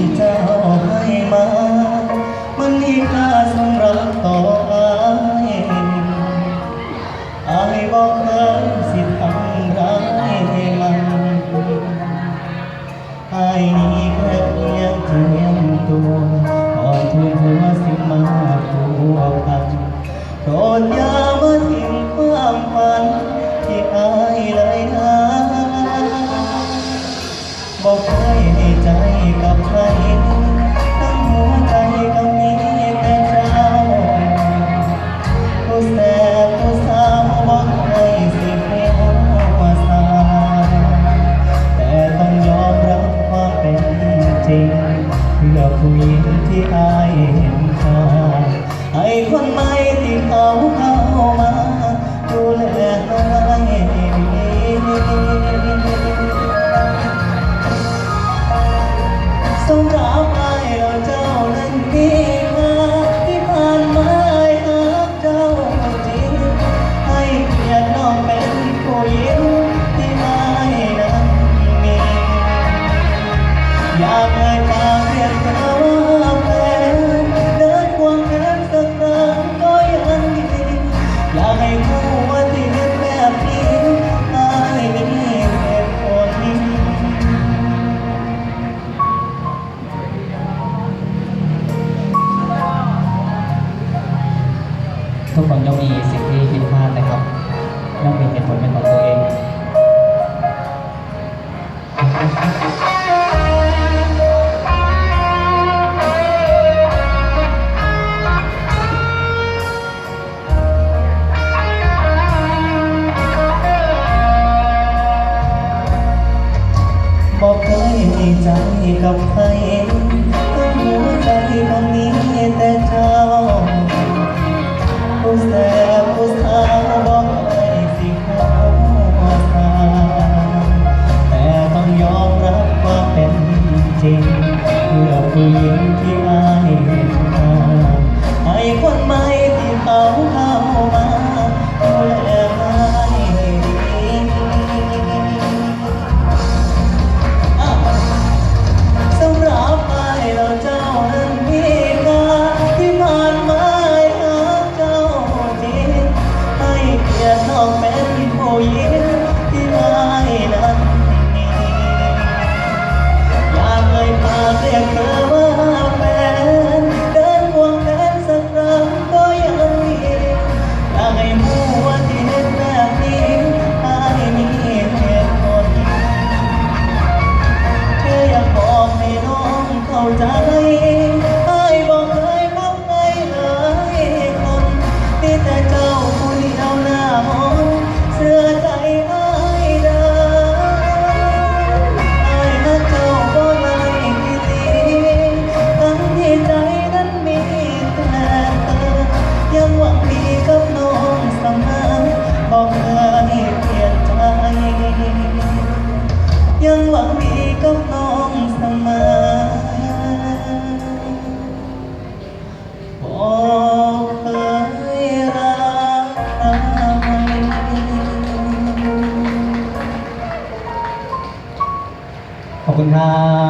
ที่เจ้าให้มา มันมีค่าสำหรับต่ออายอายบอกเคยสิทำร้ายให้มันอายนี้แค่เพียงเธอ ที่อายเห็นค่าไอ้คนใหม่ที่เขาเข้ามาดูแลุกคนย่อมมีสิ่งที่ผิดพลาดนะครับย่อมมีเหตุผลเป็นของตัวเองบอกเคยมีใจกับใครทั้งหัวใจตรงนี้แต่ จริงเพื่อผู้หญิงที่ จาก が